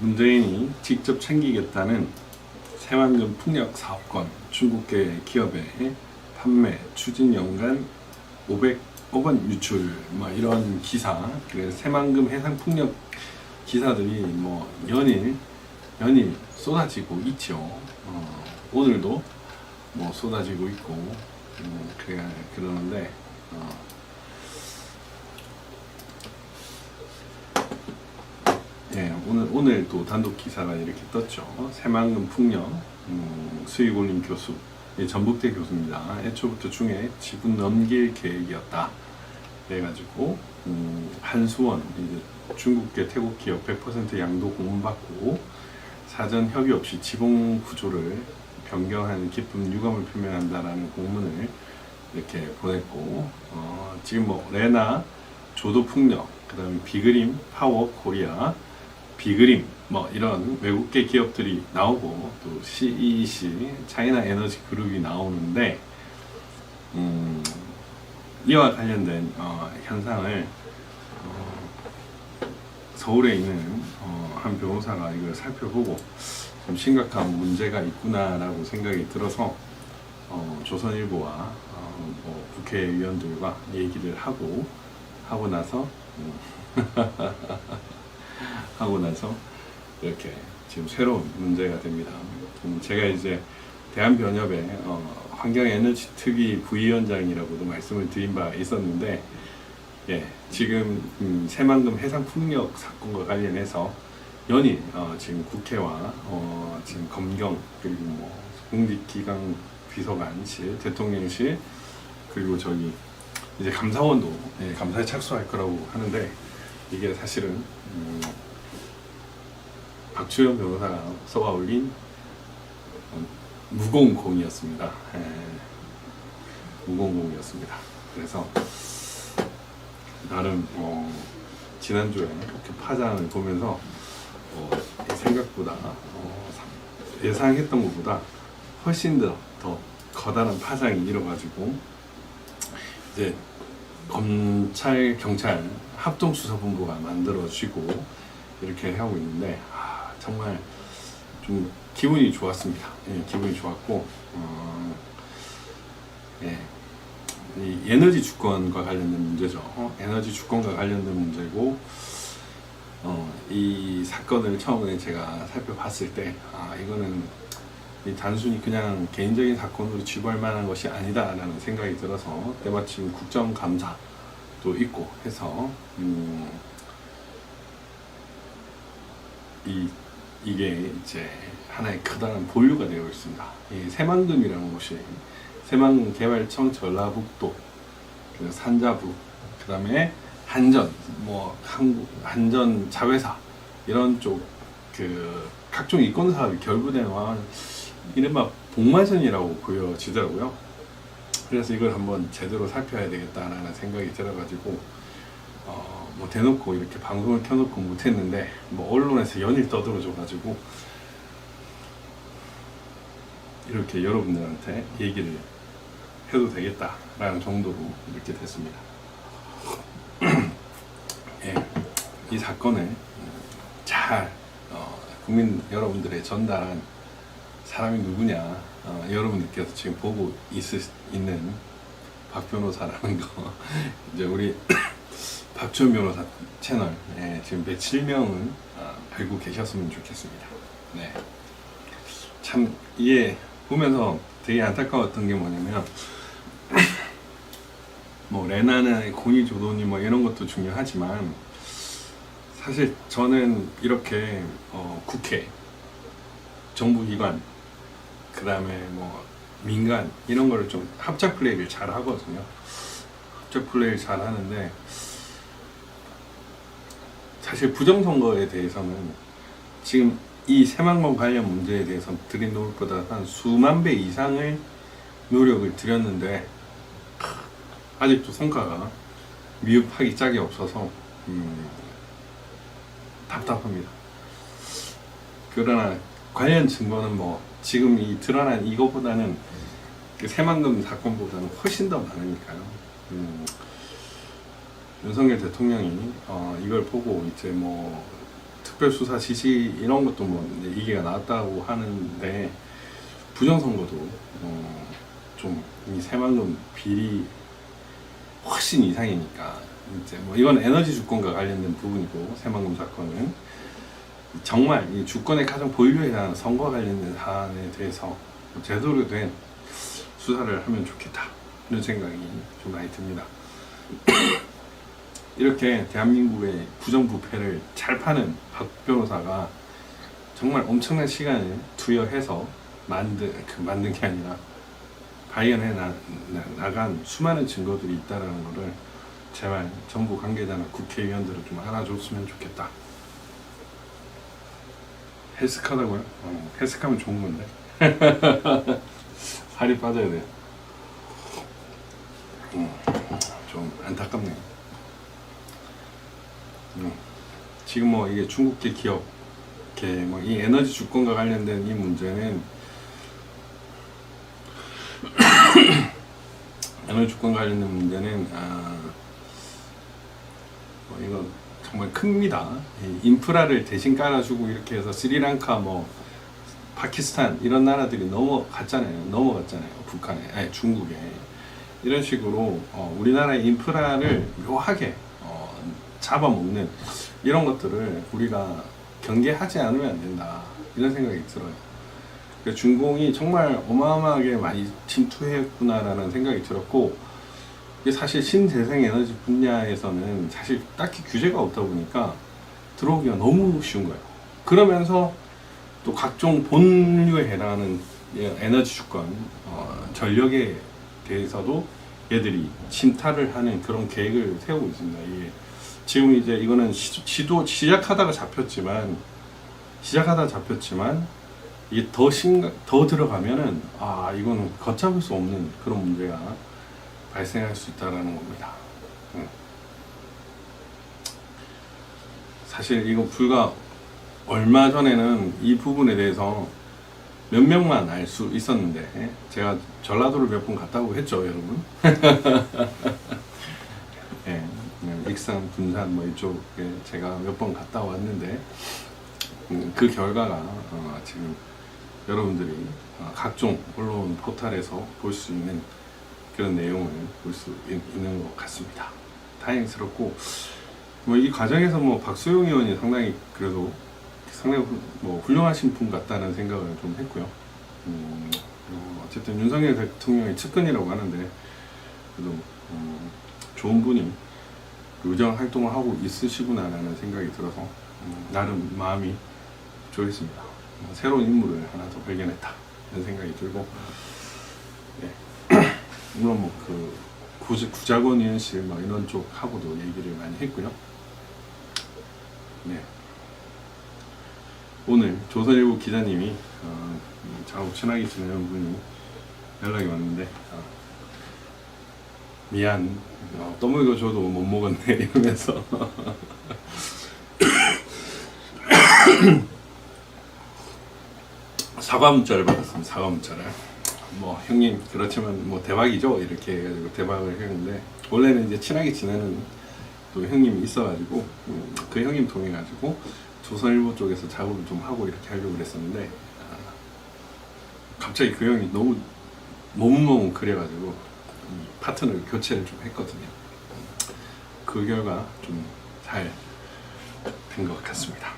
문재인이 직접 챙기겠다는 새만금 풍력 사업권 중국계 기업의 판매 추진 연간 500억 원 유출 뭐 이런 기사 그래서 새만금 해상 풍력 기사들이 뭐 연일 연일 쏟아지고 있죠. 어, 오늘도 뭐 쏟아지고 있고 음, 그래 그러는데 어, 예, 오늘 오늘 또 단독 기사가 이렇게 떴죠. 새만금 풍력 음, 수익 올린 교수 예, 전북대 교수입니다. 애초부터 중에 지분 넘길 계획이었다. 그래가지고 음, 한수원 이제 중국계 태국 기업 100% 양도 공문받고 사전 협의 없이 지분 구조를 변경하는 기쁜 유감을 표명한다라는 공문을 이렇게 보냈고 어, 지금 뭐 레나 조도 풍력 그다음에 비그림 파워 코리아 비그림 뭐 이런 외국계 기업들이 나오고 또 CEC 차이나 에너지 그룹이 나오는데 음, 이와 관련된 어, 현상을 어, 서울에 있는 어, 한 변호사가 이걸 살펴보고 좀 심각한 문제가 있구나라고 생각이 들어서 어, 조선일보와 어, 뭐 국회의원들과 얘기를 하고 하고 나서 음, 하고 나서 이렇게 지금 새로운 문제가 됩니다. 음, 제가 이제 대한변협의 어, 환경에너지 특위 부위원장이라고도 말씀을 드린 바 있었는데 예, 지금 음, 새만금 해상풍력 사건과 관련해서 연일 어, 지금 국회와 어, 지금 검경 그리고 뭐 공직기강 비서관실 대통령실 그리고 저기 이제 감사원도 예, 감사에 착수할 거라고 하는데 이게 사실은 음, 박주영 변호사가 써와 올린 어, 무공공이었습니다. 예, 무공공이었습니다. 그래서 나름 어, 지난주에 이렇게 파장을 보면서 어, 생각보다 어, 예상했던 것보다 훨씬 더, 더 커다란 파장이 일어가지고 이제 검찰 경찰 합동수사본부가 만들어지고 이렇게 하고 있는데 아, 정말 좀 기분이 좋았습니다. 예, 기분이 좋았고 어, 예, 이 에너지 주권과 관련된 문제죠. 어, 에너지 주권과 관련된 문제고 어, 이 사건을 처음에 제가 살펴봤을 때 아, 이거는 이 단순히 그냥 개인적인 사건으로 치부할 만한 것이 아니다라는 생각이 들어서 때마침 국정감사 도 있고 해서 음, 이 이게 이제 하나의 커다란 본류가 되어 있습니다. 이 새만금이라는 곳이 새만금 개발청 전라북도 산자부 그다음에 한전 뭐 한국 한전 자회사 이런 쪽 그 각종 이권 사업이 결부된 와 이른바 복마전이라고 보여지더라고요. 그래서 이걸 한번 제대로 살펴야 되겠다라는 생각이 들어가지고 어, 뭐 대놓고 이렇게 방송을 켜놓고 못했는데 뭐 언론에서 연일 떠들어줘가지고 이렇게 여러분들한테 얘기를 해도 되겠다라는 정도로 이렇게 됐습니다. 예, 이 사건을 잘 어, 국민 여러분들의 전달한 사람이 누구냐 어, 여러분들께서 지금 보고 있을, 있는 박 변호사라는 거 이제 우리 박지원 변호사 채널 예, 지금 며칠 명은 어, 알고 계셨으면 좋겠습니다. 네. 참 이게 보면서 되게 안타까웠던 게 뭐냐면 뭐 레나는 공이 조도니 뭐 이런 것도 중요하지만 사실 저는 이렇게 어, 국회, 정부기관, 그 다음에 뭐 민간 이런 거를 좀 합작 플레이를 잘 하거든요. 합작 플레이를 잘 하는데 사실 부정선거에 대해서는 지금 이 새만금 관련 문제에 대해서 드린 노력보다 한 수만 배 이상을 노력을 드렸는데 아직도 성과가 미흡하기 짝이 없어서 음, 답답합니다. 그러나 관련 증거는 뭐 지금 이 드러난 이거보다는 그 새만금 사건보다는 훨씬 더 많으니까요. 음, 윤석열 대통령이 어, 이걸 보고 이제 뭐 특별수사 지시 이런 것도 뭐 이게가 나왔다고 하는데 부정선거도 어, 좀이 새만금 비리 훨씬 이상이니까 이제 뭐 이건 에너지 주권과 관련된 부분이고 새만금 사건은 정말 이 주권의 가장 보유에 대한 선거와 관련된 사안에 대해서 뭐 제대로 된 수사를 하면 좋겠다 이런 생각이 좀 많이 듭니다. 이렇게 대한민국의 부정부패를 잘 파는 박 변호사가 정말 엄청난 시간을 투여해서 만든 그 만든 게 아니라 발견해 나, 나, 간 수많은 증거들이 있다라는 거를 제발 정부 관계자나 국회의원들은 좀 알아줬으면 좋겠다. 해석하다고요? 어, 해석하면 좋은 건데 살이 빠져야 돼. 음, 좀 안타깝네요. 음, 지금 뭐 이게 중국계 기업, 뭐이 에너지 주권과 관련된 이 문제는 에너지 주권 관련된 문제는 아, 뭐 이거 정말 큽니다. 이 인프라를 대신 깔아주고 이렇게 해서 스리랑카 뭐 파키스탄 이런 나라들이 넘어갔잖아요. 넘어갔잖아요. 북한에, 아니 중국에 이런 식으로 어, 우리나라의 인프라를 묘하게 어, 잡아먹는 이런 것들을 우리가 경계하지 않으면 안 된다 이런 생각이 들어요. 그러니까 중공이 정말 어마어마하게 많이 침투했구나라는 생각이 들었고 사실 신재생 에너지 분야에서는 사실 딱히 규제가 없다 보니까 들어오기가 너무 쉬운 거예요. 그러면서 또 각종 본류에 해당하는 에너지 주권, 어, 전력에 대해서도 얘들이 침탈을 하는 그런 계획을 세우고 있습니다. 이게 지금 이제 이거는 시, 시도 시작하다가 잡혔지만 시작하다 잡혔지만 이게 더 심각 더 들어가면은 아 이거는 걷잡을 수 없는 그런 문제가 발생할 수 있다라는 겁니다. 응. 사실 이거 불과 얼마 전에는 이 부분에 대해서 몇 명만 알 수 있었는데 제가 전라도를 몇 번 갔다고 했죠, 여러분. 예, 그냥 익산, 분산 뭐 이쪽에 제가 몇 번 갔다 왔는데 음, 그 결과가 어, 지금 여러분들이 어, 각종 언론 포털에서 볼 수 있는 그런 내용을 볼 수 있는 것 같습니다. 다행스럽고 뭐 이 과정에서 뭐 박수용 의원이 상당히 그래도 상당히 후- 뭐 훌륭하신 분 같다는 생각을 좀 했고요. 음, 그리고 어쨌든 윤석열 대통령의 측근이라고 하는데 그래도 음, 좋은 분이 의정 활동을 하고 있으시구나라는 생각이 들어서 음, 나름 마음이 좋겠습니다. 어, 새로운 인물을 하나 더 발견했다 이런 생각이 들고 네. 물론 뭐 그 구자권 의원실 막 이런 쪽하고도 얘기를 많이 했고요. 네. 오늘 조선일보 기자님이 어, 저하고 친하게 지내는 분이 연락이 왔는데 어, 미안. 어, 떠먹여 줘도 못 먹었네. 이러면서. 사과 문자를 받았습니다. 사과 문자를 뭐 형님 그렇지만 뭐 대박이죠 이렇게 해가지고 대박을 했는데 원래는 이제 친하게 지내는 또 형님이 있어가지고 음, 그 형님 통해 가지고 조선일보 쪽에서 작업을 좀 하고 이렇게 하려고 그랬었는데 아, 갑자기 그 형이 너무 너무너무 그래가지고 이 파트너를 교체를 좀 했거든요. 그 결과 좀 잘 된 것 같습니다.